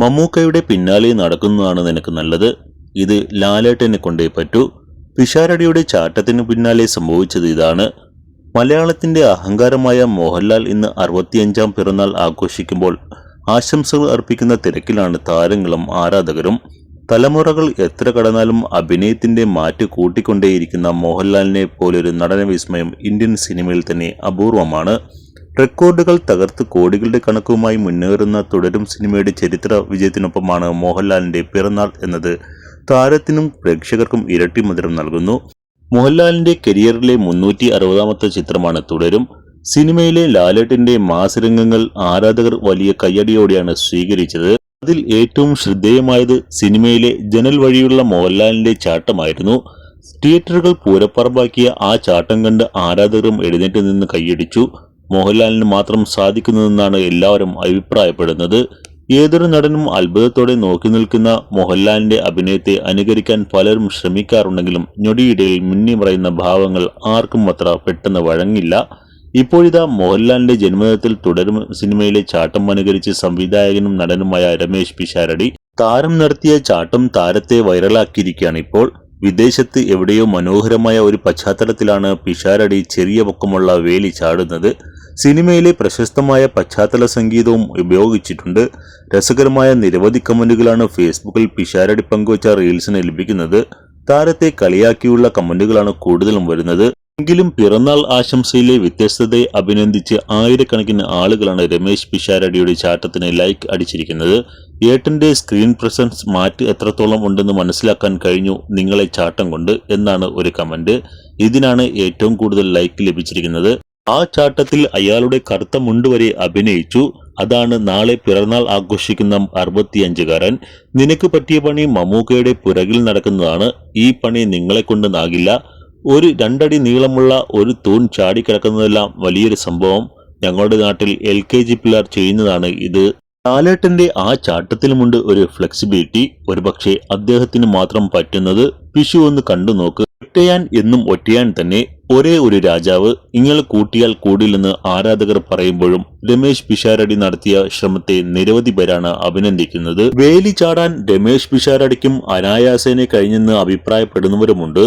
മമ്മൂക്കയുടെ പിന്നാലെ നടക്കുന്നതാണ് നിനക്ക് നല്ലത്. ഇത് ലാലേട്ടനെ കൊണ്ടേ പറ്റൂ. പിഷാരടിയുടെ ചാട്ടത്തിനു പിന്നാലെ സംഭവിച്ചത് ഇതാണ്. മലയാളത്തിന്റെ അഹങ്കാരമായ മോഹൻലാൽ ഇന്ന് അറുപത്തിയഞ്ചാം പിറന്നാൾ ആഘോഷിക്കുമ്പോൾ ആശംസകൾ അർപ്പിക്കുന്ന തിരക്കിലാണ് താരങ്ങളും ആരാധകരും. തലമുറകൾ എത്ര കടന്നാലും അഭിനയത്തിന്റെ മാറ്റ് കൂട്ടിക്കൊണ്ടേയിരിക്കുന്ന മോഹൻലാലിനെ പോലൊരു നടന വിസ്മയം ഇന്ത്യൻ സിനിമയിൽ തന്നെ അപൂർവമാണ്. റെക്കോർഡുകൾ തകർത്ത് കോടികളുടെ കണക്കുമായി മുന്നേറുന്ന തുടരും സിനിമയുടെ ചരിത്ര വിജയത്തിനൊപ്പമാണ് മോഹൻലാലിന്റെ പിറന്നാൾ എന്നത്. താരത്തിനും പ്രേക്ഷകർക്കും ഇരട്ടി മധുരം നൽകുന്നു. മോഹൻലാലിന്റെ കരിയറിലെ മുന്നൂറ്റി അറുപതാമത്തെ ചിത്രമാണ് തുടരും. സിനിമയിലെ ലാലേട്ടിന്റെ മാസരംഗങ്ങൾ ആരാധകർ വലിയ കയ്യടിയോടെയാണ് സ്വീകരിച്ചത്. അതിൽ ഏറ്റവും ശ്രദ്ധേയമായത് സിനിമയിലെ ജനൽ വഴിയുള്ള മോഹൻലാലിന്റെ ചാട്ടമായിരുന്നു. തിയേറ്ററുകൾ പൂരപ്പറമ്പാക്കിയ ആ ചാട്ടം കണ്ട് ആരാധകരും എഴുന്നേറ്റ് നിന്ന് കൈയടിച്ചു മോഹൻലാലിന് മാത്രം സാധിക്കുന്നതെന്നാണ് എല്ലാവരും അഭിപ്രായപ്പെടുന്നത്. ഏതൊരു നടനും അത്ഭുതത്തോടെ നോക്കി നിൽക്കുന്ന മോഹൻലാലിന്റെ അഭിനയത്തെ അനുകരിക്കാൻ പലരും ശ്രമിക്കാറുണ്ടെങ്കിലും ഞൊടിയിടയിൽ മിന്നിമറയുന്ന ഭാവങ്ങൾ ആർക്കും അത്ര പെട്ടെന്ന് വഴങ്ങില്ല. ഇപ്പോഴിതാ മോഹൻലാലിന്റെ ജന്മദിനത്തിൽ തുടരും സിനിമയിലെ ചാട്ടം അനുകരിച്ച് സംവിധായകനും നടനുമായ രമേശ് പിഷാരടി താരം നടത്തിയ ചാട്ടം താരത്തെ വൈറലാക്കിയിരിക്കുകയാണ് ഇപ്പോൾ. വിദേശത്ത് എവിടെയോ മനോഹരമായ ഒരു പശ്ചാത്തലത്തിലാണ് പിഷാരടി ചെറിയ പൊക്കമുള്ള വേലി ചാടുന്നത്. സിനിമയിലെ പ്രശസ്തമായ പശ്ചാത്തല സംഗീതവും ഉപയോഗിച്ചിട്ടുണ്ട്. രസകരമായ നിരവധി കമന്റുകളാണ് ഫേസ്ബുക്കിൽ പിഷാരടി പങ്കുവച്ച റീൽസിന് ലഭിക്കുന്നത്. താരത്തെ കളിയാക്കിയുള്ള കമന്റുകളാണ് കൂടുതലും വരുന്നത്. എങ്കിലും പിറന്നാൾ ആശംസയിലെ വ്യത്യസ്തതയെ അഭിനന്ദിച്ച് ആയിരക്കണക്കിന് ആളുകളാണ് രമേശ് പിഷാരടിയുടെ ചാട്ടത്തിന് ലൈക്ക് അടിച്ചിരിക്കുന്നത്. ഏട്ടന്റെ സ്ക്രീൻ പ്രസൻസ് മാറ്റ് എത്രത്തോളം ഉണ്ടെന്ന് മനസ്സിലാക്കാൻ കഴിഞ്ഞു നിങ്ങളെ ചാട്ടം കൊണ്ട് എന്നാണ് ഒരു കമന്റ്. ഇതിനാണ് ഏറ്റവും കൂടുതൽ ലൈക്ക് ലഭിച്ചിരിക്കുന്നത്. ആ ചാട്ടത്തിൽ അയാളുടെ കറുത്ത മുണ്ടുവരെ അഭിനയിച്ചു. അതാണ് നാളെ പിറന്നാൾ ആഘോഷിക്കുന്ന അറുപത്തിയഞ്ചുകാരൻ. നിനക്ക് പറ്റിയ പണി മമ്മൂക്കയുടെ പുറകിൽ നടക്കുന്നതാണ്. ഈ പണി നിങ്ങളെ കൊണ്ട് നാകില്ല. ഒരു രണ്ടടി നീളമുള്ള ഒരു തൂൺ ചാടിക്കിടക്കുന്നതെല്ലാം വലിയൊരു സംഭവം. ഞങ്ങളുടെ നാട്ടിൽ എൽ കെ ജി പിള്ളേർ ചെയ്യുന്നതാണ് ഇത്. ലാലേട്ടന്റെ ആ ചാട്ടത്തിലുമുണ്ട് ഒരു ഫ്ലെക്സിബിലിറ്റി ഒരുപക്ഷെ അദ്ദേഹത്തിന് മാത്രം പറ്റുന്നത് പിഷു ഒന്ന് കണ്ടു നോക്ക്. ഒറ്റയാൻ എന്നും ഒറ്റയാൻ തന്നെ ഒരേ ഒരു രാജാവ്. ഇങ്ങൾ കൂട്ടിയാൽ കൂടില്ലെന്ന് ആരാധകർ പറയുമ്പോഴും രമേശ് പിഷാരടി നടത്തിയ ശ്രമത്തെ നിരവധി പേരാണ് അഭിനന്ദിക്കുന്നത്. വേലി ചാടാൻ രമേശ് പിഷാരടിക്കും അനായാസേനെ കഴിഞ്ഞെന്ന് അഭിപ്രായപ്പെടുന്നവരുമുണ്ട്.